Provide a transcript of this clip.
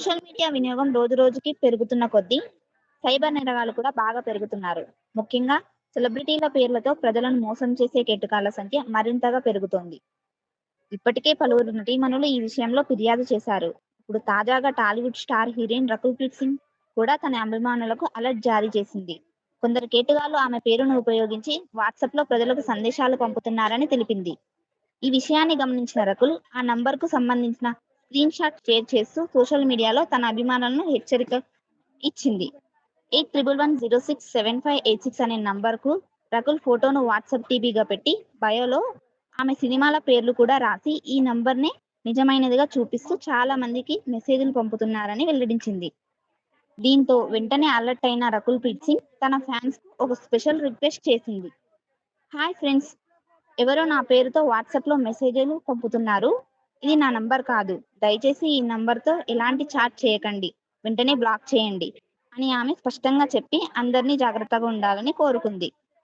Social media వినియోగం రోజు రోజుకి పెరుగుతున్న కొద్దీ సైబర్ నేరగాలు కూడా బాగా పెరుగుతున్నారు. ముఖ్యంగా సెలబ్రిటీల పేర్లతో ప్రజలను మోసం చేసే కేటకాల సంఖ్య మరింతగా పెరుగుతోంది. ఇప్పటికే పలువురు నటీమణులు ఈ విషయంలో ఫిర్యాదు చేశారు. ఇప్పుడు తాజాగా Tollywood star heroine Rakul Preet Singh కూడా తన అభిమానులకు అలర్ట్ జారీ చేసింది. కొందరు కేటుగాళ్ళు ఆమె పేరును ఉపయోగించి వాట్సాప్లో ప్రజలకు సందేశాలు పంపుతున్నారని తెలిపింది. ఈ విషయాన్ని గమనించిన రకుల్ ఆ నంబర్కు సంబంధించిన స్క్రీన్ షాట్ షేర్ చేస్తూ సోషల్ మీడియాలో తన అభిమానులను హెచ్చరిక ఇచ్చింది. Eight triple one zero six seven five eight six అనే నంబర్కు రకుల్ ఫోటోను వాట్సాప్ టీబీగా పెట్టి బయోలో ఆమె సినిమాల పేర్లు కూడా రాసి ఈ నంబర్ని నిజమైనదిగా చూపిస్తూ చాలా మందికి మెసేజ్లు పంపుతున్నారని వెల్లడించింది. దీంతో వెంటనే అలర్ట్ అయిన రకుల్ ప్రీత్ సింగ్ తన ఫ్యాన్స్కు ఒక స్పెషల్ రిక్వెస్ట్ చేసింది. హాయ్ ఫ్రెండ్స్ ఎవరో నా పేరుతో వాట్సాప్లో మెసేజ్లు పంపుతున్నారు. ఇది నా నంబర్ కాదు. దయచేసి ఈ నంబర్తో ఎలాంటి చాట్ చేయకండి. వెంటనే బ్లాక్ చేయండి. అని ఆమె స్పష్టంగా చెప్పి అందరినీ జాగ్రత్తగా ఉండాలని కోరుకుంది.